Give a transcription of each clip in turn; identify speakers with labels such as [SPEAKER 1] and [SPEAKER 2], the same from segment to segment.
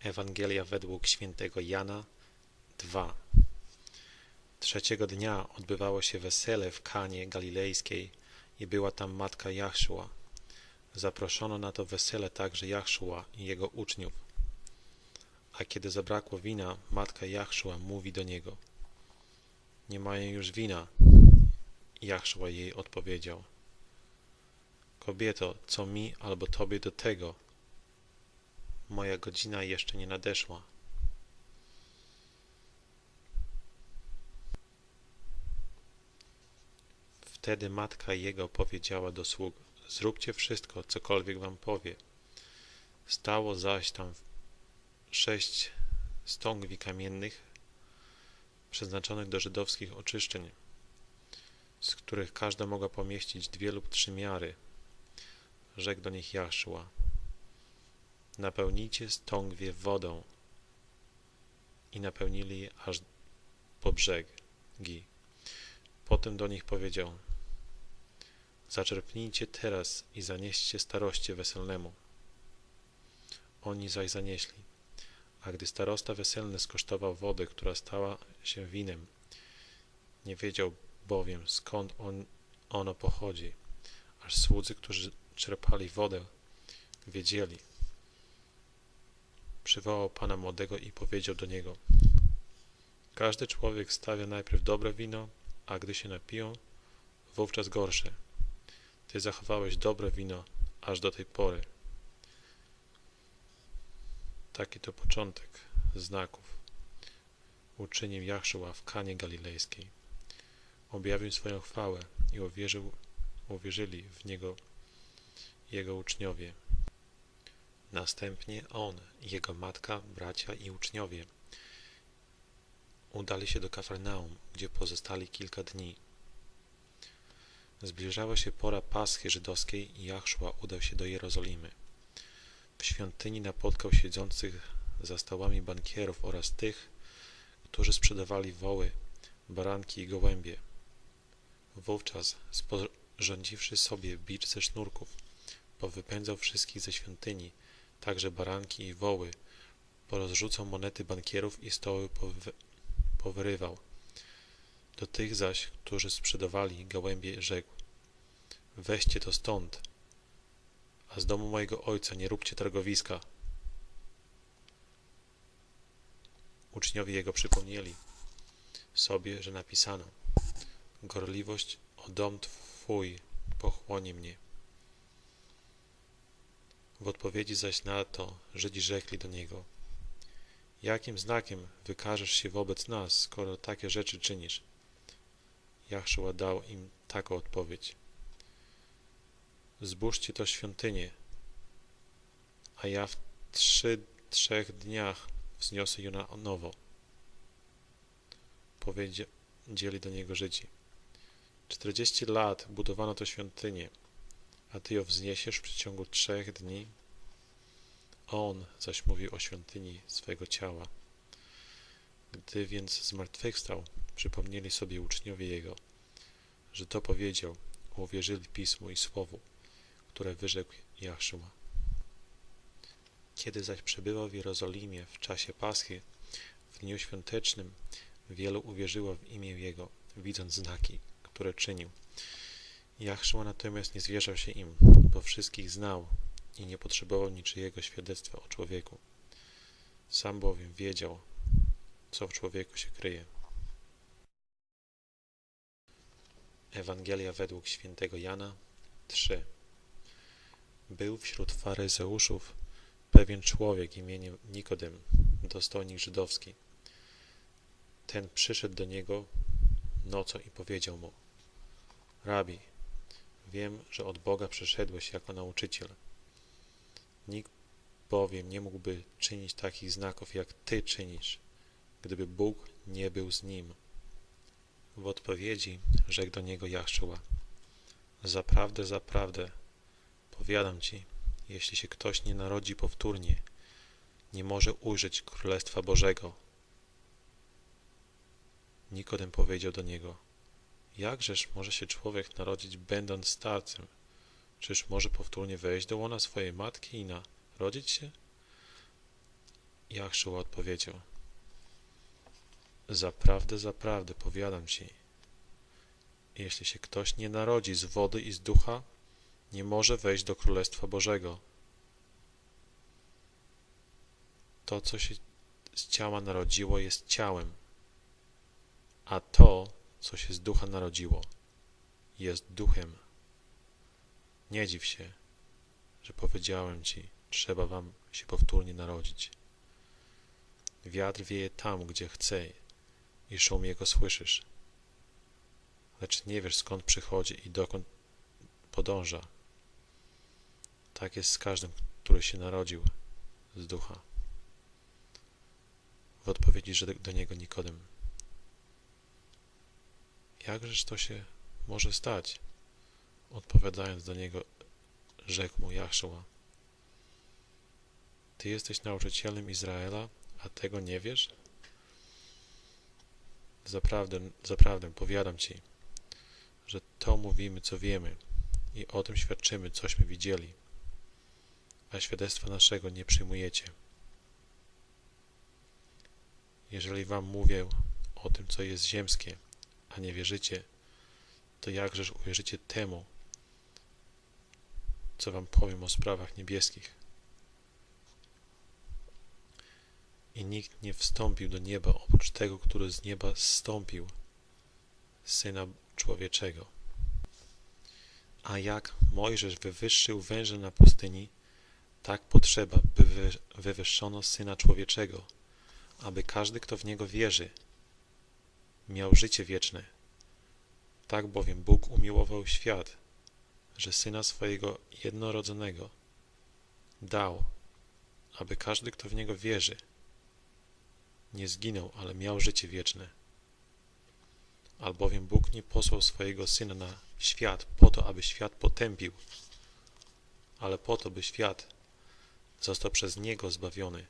[SPEAKER 1] Ewangelia według świętego Jana 2 Trzeciego dnia odbywało się wesele w Kanie Galilejskiej i była tam matka Jachszua. Zaproszono na to wesele także Jachszua i jego uczniów. A kiedy zabrakło wina, matka Jachszua mówi do niego Nie mają już wina. Jachszua jej odpowiedział Kobieto, co mi albo tobie do tego? Moja godzina jeszcze nie nadeszła. Wtedy matka jego powiedziała do sług, zróbcie wszystko, cokolwiek wam powie. Stało zaś tam sześć stągwi kamiennych, przeznaczonych do żydowskich oczyszczeń, z których każda mogła pomieścić dwie lub trzy miary. Rzekł do nich Jaszua, napełnijcie stągwie wodą i napełnili je aż po brzegi. Potem do nich powiedział, zaczerpnijcie teraz i zanieście staroście weselnemu. Oni zaś zanieśli. A gdy starosta weselny skosztował wodę, która stała się winem, nie wiedział bowiem skąd on, ono pochodzi, aż słudzy, którzy czerpali wodę, wiedzieli. Przywołał pana młodego i powiedział do niego: Każdy człowiek stawia najpierw dobre wino, a gdy się napiją, wówczas gorsze. Ty zachowałeś dobre wino aż do tej pory. Taki to początek znaków. Uczynił Jachszua w Kanie Galilejskiej. Objawił swoją chwałę i uwierzył, uwierzyli w Niego Jego uczniowie. Następnie on, jego matka, bracia i uczniowie udali się do Kafarnaum, gdzie pozostali kilka dni. Zbliżała się pora Paschy żydowskiej i Jachszua udał się do Jerozolimy. W świątyni napotkał siedzących za stołami bankierów oraz tych, którzy sprzedawali woły, baranki i gołębie. Wówczas, sporządziwszy sobie bicz ze sznurków, powypędzał wszystkich ze świątyni, także baranki i woły, porozrzucał monety bankierów i stoły powy powyrywał. Do tych zaś, którzy sprzedawali gołębie, rzekł Weźcie to stąd, a z domu mojego ojca nie róbcie targowiska. Uczniowie jego przypomnieli sobie, że napisano Gorliwość o dom Twój pochłonie mnie. W odpowiedzi zaś na to Żydzi rzekli do niego Jakim znakiem wykażesz się wobec nas, skoro takie rzeczy czynisz? Jachszua dał im taką odpowiedź. Zbóżcie to świątynię, a ja w trzy, trzech dniach wzniosę ją na nowo. Powiedzieli do niego Żydzi. Czterdzieści lat budowano to świątynię, a ty ją wzniesiesz w przeciągu trzech dni? On zaś mówił o świątyni swego ciała. Gdy więc zmartwychwstał, przypomnieli sobie uczniowie Jego, że to powiedział, uwierzyli Pismu i Słowu, które wyrzekł Jaszua. Kiedy zaś przebywał w Jerozolimie w czasie Paschy, w dniu świątecznym, wielu uwierzyło w imię Jego, widząc znaki, które czynił. Jachszua natomiast nie zwierzał się im, bo wszystkich znał i nie potrzebował niczyjego świadectwa o człowieku. Sam bowiem wiedział, co w człowieku się kryje. Ewangelia według świętego Jana 3 Był wśród faryzeuszów pewien człowiek imieniem Nikodem, dostojnik żydowski. Ten przyszedł do niego nocą i powiedział mu Rabi, wiem, że od Boga przyszedłeś jako nauczyciel – Nikt bowiem nie mógłby czynić takich znaków, jak Ty czynisz, gdyby Bóg nie był z nim. W odpowiedzi rzekł do niego Jaszczua, Zaprawdę, zaprawdę, powiadam Ci, jeśli się ktoś nie narodzi powtórnie, nie może ujrzeć Królestwa Bożego. Nikodem powiedział do niego, jakżeż może się człowiek narodzić będąc starcem? Czyż może powtórnie wejść do łona swojej matki i narodzić się? Jachszua odpowiedział Zaprawdę, zaprawdę, powiadam ci, jeśli się ktoś nie narodzi z wody i z ducha, nie może wejść do Królestwa Bożego. To, co się z ciała narodziło, jest ciałem, a to, co się z ducha narodziło, jest duchem. Nie dziw się, że powiedziałem ci, trzeba wam się powtórnie narodzić. Wiatr wieje tam, gdzie chce i szum jego słyszysz, lecz nie wiesz skąd przychodzi i dokąd podąża. Tak jest z każdym, który się narodził z ducha. W odpowiedzi że do niego Nikodem. Jakżeż to się może stać? Odpowiadając do niego, rzekł mu Jaszua. Ty jesteś nauczycielem Izraela, a tego nie wiesz? Zaprawdę, zaprawdę powiadam ci, że to mówimy, co wiemy i o tym świadczymy, cośmy widzieli, a świadectwa naszego nie przyjmujecie. Jeżeli wam mówię o tym, co jest ziemskie, a nie wierzycie, to jakżeż uwierzycie temu, co wam powiem o sprawach niebieskich? I nikt nie wstąpił do nieba oprócz tego, który z nieba zstąpił, Syna Człowieczego. A jak Mojżesz wywyższył węże na pustyni, tak potrzeba, by wywyższono Syna Człowieczego, aby każdy, kto w Niego wierzy, miał życie wieczne. Tak bowiem Bóg umiłował świat, że Syna swojego jednorodzonego dał, aby każdy, kto w Niego wierzy, nie zginął, ale miał życie wieczne. Albowiem Bóg nie posłał swojego Syna na świat po to, aby świat potępił, ale po to, by świat został przez Niego zbawiony.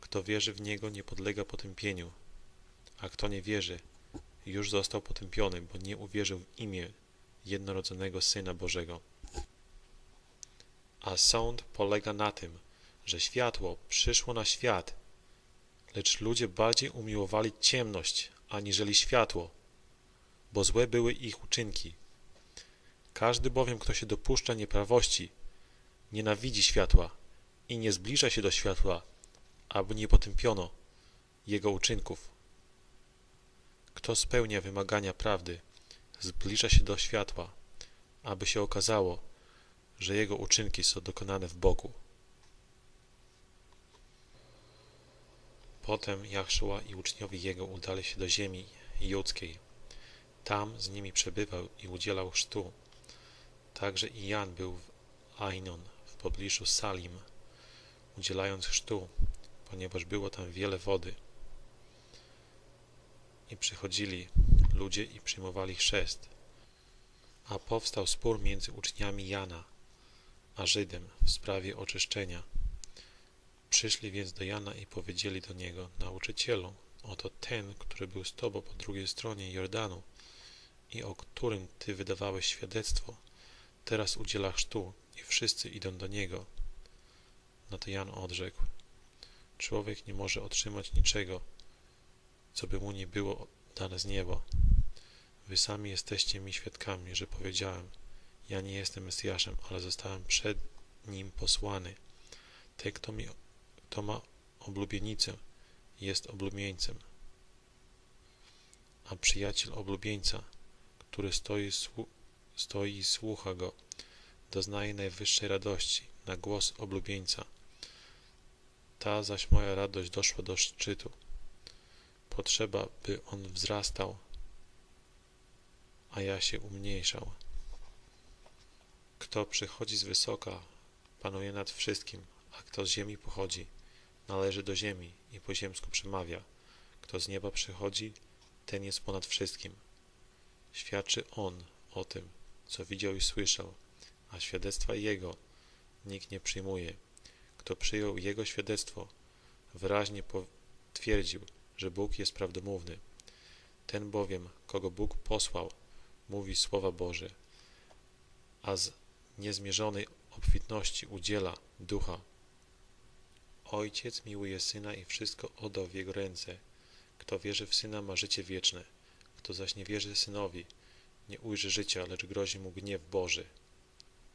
[SPEAKER 1] Kto wierzy w Niego, nie podlega potępieniu, a kto nie wierzy, już został potępiony, bo nie uwierzył w imię jednorodzonego Syna Bożego. A sąd polega na tym, że światło przyszło na świat, lecz ludzie bardziej umiłowali ciemność aniżeli światło, bo złe były ich uczynki. Każdy bowiem, kto się dopuszcza nieprawości, nienawidzi światła i nie zbliża się do światła, aby nie potępiono jego uczynków. Kto spełnia wymagania prawdy, zbliża się do światła, aby się okazało, że jego uczynki są dokonane w Bogu. Potem Jachszua i uczniowie jego udali się do ziemi judzkiej. Tam z nimi przebywał i udzielał chrztu. Także i Jan był w Ainon, w pobliżu Salim, udzielając chrztu, ponieważ było tam wiele wody. I przychodzili ludzie i przyjmowali chrzest. A powstał spór między uczniami Jana a Żydem w sprawie oczyszczenia. Przyszli więc do Jana i powiedzieli do niego, nauczycielu, oto ten, który był z tobą po drugiej stronie Jordanu i o którym ty wydawałeś świadectwo, teraz udziela chrztu i wszyscy idą do niego. Na to Jan odrzekł, człowiek nie może otrzymać niczego, co by mu nie było dane z nieba. Wy sami jesteście mi świadkami, że powiedziałem, ja nie jestem Mesjaszem, ale zostałem przed nim posłany. Ten, kto mi kto ma oblubienicę, jest oblubieńcem. A przyjaciel oblubieńca, który stoi, stoi i słucha go, doznaje najwyższej radości na głos oblubieńca. Ta zaś moja radość doszła do szczytu. Potrzeba, by on wzrastał, a ja się umniejszał. Kto przychodzi z wysoka, panuje nad wszystkim, a kto z ziemi pochodzi, należy do ziemi i po ziemsku przemawia. Kto z nieba przychodzi, ten jest ponad wszystkim. Świadczy on o tym, co widział i słyszał, a świadectwa jego nikt nie przyjmuje. Kto przyjął jego świadectwo, wyraźnie potwierdził, że Bóg jest prawdomówny. Ten bowiem, kogo Bóg posłał, mówi słowa Boże, a z niezmierzonej obfitności udziela ducha Ojciec miłuje Syna i wszystko oddał w Jego ręce. Kto wierzy w Syna ma życie wieczne. Kto zaś nie wierzy Synowi, nie ujrzy życia, lecz grozi mu gniew Boży.